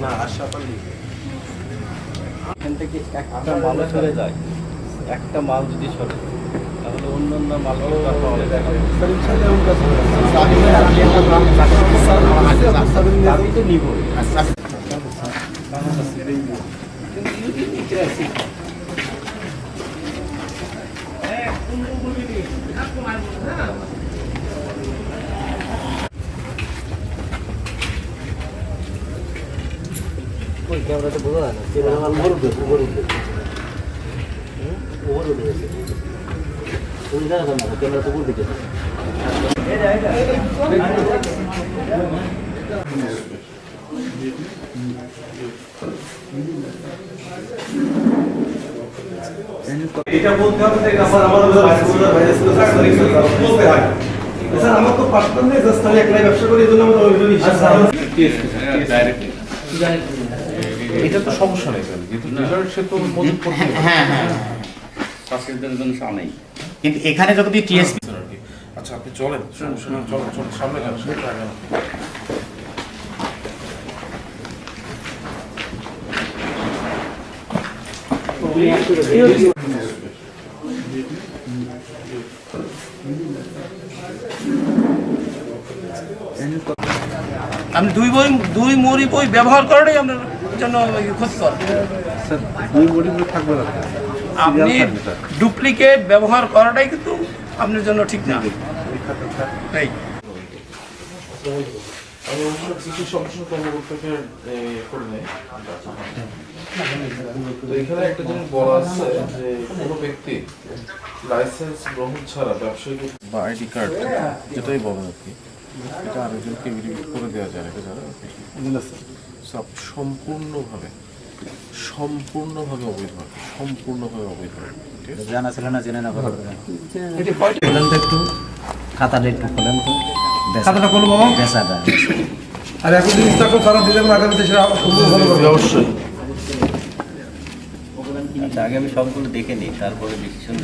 না আশাপালি এখান থেকে একটা মাল সরে যায়। একটা মাল যদি সরে তাহলে অন্য অন্য না। আমি তো নিব। ক্যামেরাতে বোঝা যায় না। ওভার উঠবে ওভার উঠবে। ওভার উঠবে। তুমি জানো না ক্যামেরা তো উপর দিকে এটা বলতে হবে যে স্যার আমার স্যার সরি বলতে হয় স্যার আমার তো পার্টনার নেই জাস্ট আমি একলাই ব্যবসা করি আমার ওই জন্য এটা তো সমস্যা নেই কিন্তু ডিলার সে তো মজুত করতে হ্যাঁ হ্যাঁ স্বাস্থ্যের জন্য চা নেই কিন্তু এখানে যদি টিএসপি আর কি। আচ্ছা আপনি চলেন চলেন চলেন সামনে যান আগান। দুই বই দুই মরি বই ব্যবহার করাটাই আপনার জন্য ক্ষতিকর। আপনি ডুপ্লিকেট ব্যবহার করাটাই কিন্তু আপনার জন্য ঠিক না। আমি অবশ্য কৃষি সম্প্রসারণ কর্মকর্তাকে করে নেই। তো এখানে একটা জিনিস বলা আছে যে কোনো ব্যক্তি লাইসেন্স গ্রহণ ছাড়া ব্যবসায়িক বা আইডি কার্ড যেটাই বলেন আর কি এটা আরেকজনকে ভেরিফাই করে দেওয়া যায় এটা জানেন So, সম্পূর্ণভাবে সম্পূর্ণভাবে অবৈধভাবে সম্পূর্ণভাবে অবৈধ জানা ছিল না জেনে না খোলেন তো। একটু খাতাটা একটু খোলেন তো। খাতাটা খুলবো বাবা? বেসাটা আর এখন ইচ্ছা করে সারা দিলে আগামীতে সেটা ভালো করব। অবশ্যই। আচ্ছা আগে আমি সবগুলো দেখে নিই তারপরে ডিসিশন।